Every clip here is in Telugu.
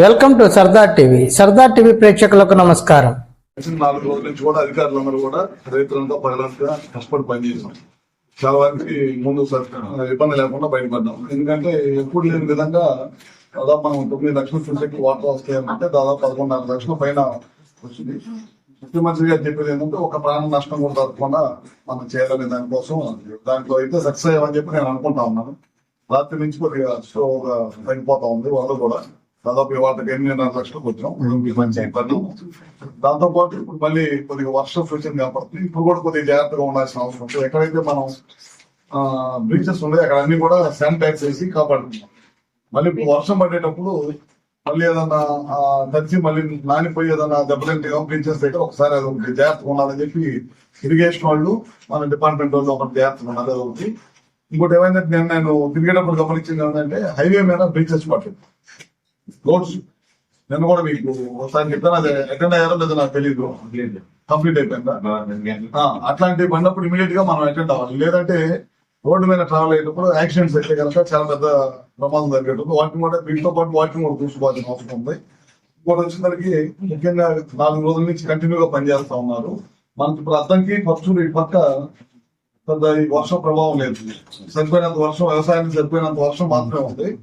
Welcome to Sardar TV. Sardar TV ప్రేక్షకులకు నమస్కారం. నాలుగు రోజుల నుంచి కూడా అధికారులందరూ కూడా రైతులంతా పగలంతా కష్టపడి పనిచేసాం చాలా వరకు ముందు ఇబ్బంది లేకుండా బయటపడ్డాం. ఎందుకంటే ఎప్పుడు లేని విధంగా దాదాపు మనం తొమ్మిది లక్షల క్యూసెక్ వాటర్ వస్తాయంటే దాదాపు పదకొండున్నర లక్షల పైన వచ్చింది. ముఖ్యమంత్రి గారు చెప్పేది ఏంటంటే ఒక ప్రాణ నష్టం కూడా తప్పకుండా మనం చేయాలనే దానికోసం దాంట్లో అయితే సక్సెస్ అయ్యామని చెప్పి నేను అనుకుంటా ఉన్నాను. రాత్రి నుంచి కొద్దిగా స్లోగా తగ్గిపోతా ఉంది వాళ్ళు కూడా. దాదాపు వాళ్ళకి ఎనిమిదిన్నర లక్షలకు వచ్చినాం మంచి అయిపోయినాం దాంతో పాటు ఇప్పుడు మళ్ళీ కొద్దిగా వర్షం సూచన కాబట్టి ఇప్పుడు కూడా కొద్దిగా జాగ్రత్తగా ఉండాల్సిన అవసరం ఉంది. ఎక్కడైతే మనం బ్రీచెస్ ఉన్నాయి అక్కడ అన్ని కూడా శానిటైజ్ చేసి కాపాడుతున్నాం మళ్ళీ ఇప్పుడు వర్షం పడేటప్పుడు మళ్ళీ ఏదన్నా తడిచి మళ్ళీ నానిపోయి ఏదన్నా దెబ్బతింటే బ్రీచెస్ దగ్గర ఒకసారి అది ఒకటి జాగ్రత్తగా ఉండాలని చెప్పి ఇరిగేషన్ వాళ్ళు మన డిపార్ట్మెంట్ వాళ్ళు ఒకటి జాగ్రత్తగా ఉండాలి అది ఒకటి. ఇంకోటి ఏమైందంటే నేను నేను తిరిగేటప్పుడు గమనించింది ఏంటంటే హైవే మీద బ్రీచెస్ పట్టింది రోడ్స్ నేను కూడా మీకు ఒకసారి చెప్తాను. అది అటెండ్ అయ్యారో లేదో నాకు తెలియదు కంప్లీట్ అయిపోయిందా? ఆ, అట్లాంటివి పడినప్పుడు ఇమీడియట్గా మనం అటెండ్ అవ్వాలి. లేదంటే రోడ్డు మీద ట్రావెల్ అయ్యేటప్పుడు యాక్సిడెంట్స్ అయితే కనుక చాలా పెద్ద ప్రమాదం జరిగేటప్పుడు వాటిని కూడా వీటితో పాటు వాటిని కూడా చూసుకోవాల్సిన అవసరం ఉంది. ఇంకోటి వచ్చేసరికి ముఖ్యంగా నాలుగు రోజుల నుంచి కంటిన్యూగా పనిచేస్తా ఉన్నారు. మనకి ఇప్పుడు అద్దంకి ఫస్ట్ ఇటు పక్క పెద్ద ఈ వర్షం ప్రభావం లేదు. సరిపోయినంత వర్షం వ్యవసాయానికి సరిపోయినంత వర్షం మాత్రమే ఉంది.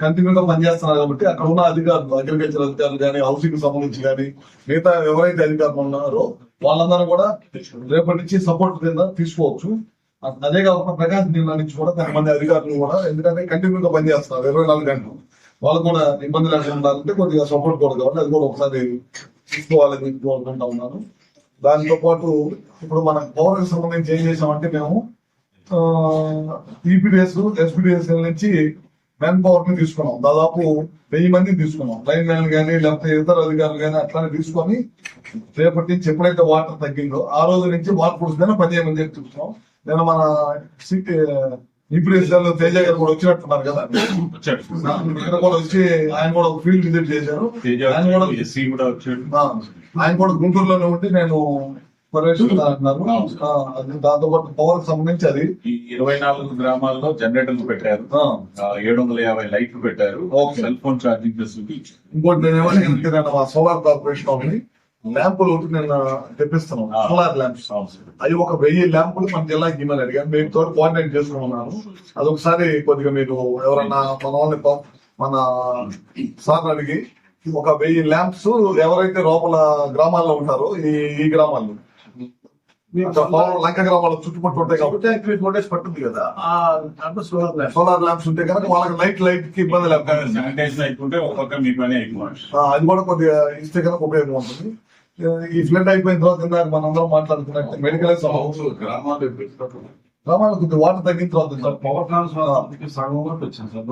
కంటిన్యూగా పనిచేస్తున్నారు కాబట్టి అక్కడ ఉన్న అధికారులు అగ్రికల్చర్ అధికారులు కానీ హౌసింగ్ సంబంధించి కానీ మిగతా ఎవరైతే అధికారులు ఉన్నారో వాళ్ళందరూ కూడా రేపటి నుంచి సపోర్ట్ కింద తీసుకోవచ్చు. అదే కాకుండా ప్రకాశం జిల్లా నుంచి కూడా కొంతమంది అధికారులు కూడా ఎందుకంటే కంటిన్యూగా పనిచేస్తున్నారు ఇరవై నాలుగు గంటలు. వాళ్ళు కూడా ఇబ్బంది లేకుండా ఉండాలంటే కొద్దిగా సపోర్ట్ కూడా కావాలి. అది కూడా ఒకసారి తీసుకోవాలని అనుకుంటా ఉన్నాను. దాంతో పాటు ఇప్పుడు మనం పౌరులకు సంబంధించి ఏం చేసామంటే మేము ఈపీడిఎస్ ఎస్పీడిఎస్ నుంచి మ్యాన్ పవర్ని తీసుకున్నాం. దాదాపు వెయ్యి మంది తీసుకున్నాం. లైన్ మ్యాన్ కానీ లేకపోతే ఇతర అధికారులు కానీ అట్లానే తీసుకొని రేపటి నుంచి ఎప్పుడైతే వాటర్ తగ్గిందో ఆ రోజు నుంచి వాటర్ ఫోర్స్ గానే పదిహేను మంది చూస్తున్నాం నేను మన ఈపీడిఎస్ గారు తేజ గారు కూడా వచ్చినట్టున్నారు కదా. ఇక్కడ కూడా వచ్చి ఆయన కూడా ఫీల్డ్ విజిట్ చేశారు. ఆయన కూడా కూడా ఆయన కూడా గుంటూరులోనే ఉండి నేను దాంతో పాటు పవర్ సంబంధించి అది. ఈ ఇరవై నాలుగు గ్రామాల్లో జనరేటర్లు పెట్టారు. ఏడు వందల యాభై లైట్లు పెట్టారు. సెల్ ఫోన్ ఛార్జింగ్ ఇంకోటి నేను ఏమంటే నేను మా సోలార్ కార్పొరేషన్ వాళ్ళని ల్యాంపులు ఒకటి నేను తెప్పిస్తున్నాను. Solar lamps. అవి ఒక వెయ్యి ల్యాంపులు మన జిల్లాకి ఇవ్వమని అడిగాను మేము తోటి కోఆర్డినేట్ చేసుకున్నాను అదొకసారి కొద్దిగా మీరు ఎవరన్నా మన వాళ్ళని మన సార్ అడిగి ఒక వెయ్యి ల్యాంప్స్ ఎవరైతే లోపల గ్రామాల్లో ఉంటారో ఈ ఈ గ్రామాల్లో లంక చుట్టుపక్కల ఉంటాయి కాబట్టి కదా. సోలార్ ల్యాంప్స్ ఉంటే కనుక వాళ్ళకి లైట్ లైట్కి ఇబ్బంది అది కూడా కొద్దిగా ఇస్తే కనుక ఉపయోగం ఉంటుంది ఈ ఫ్లడ్ అయిపోయిన తర్వాత ఇందాక మనందరం మాట్లాడుతున్నట్టు మెడికల్ గ్రామాలు గ్రామాలకు కొద్దిగా వాటర్ తగ్గిన తర్వాత పవర్ ట్రాన్స్ఫార్మర్ సగం వరకు వచ్చింది సార్.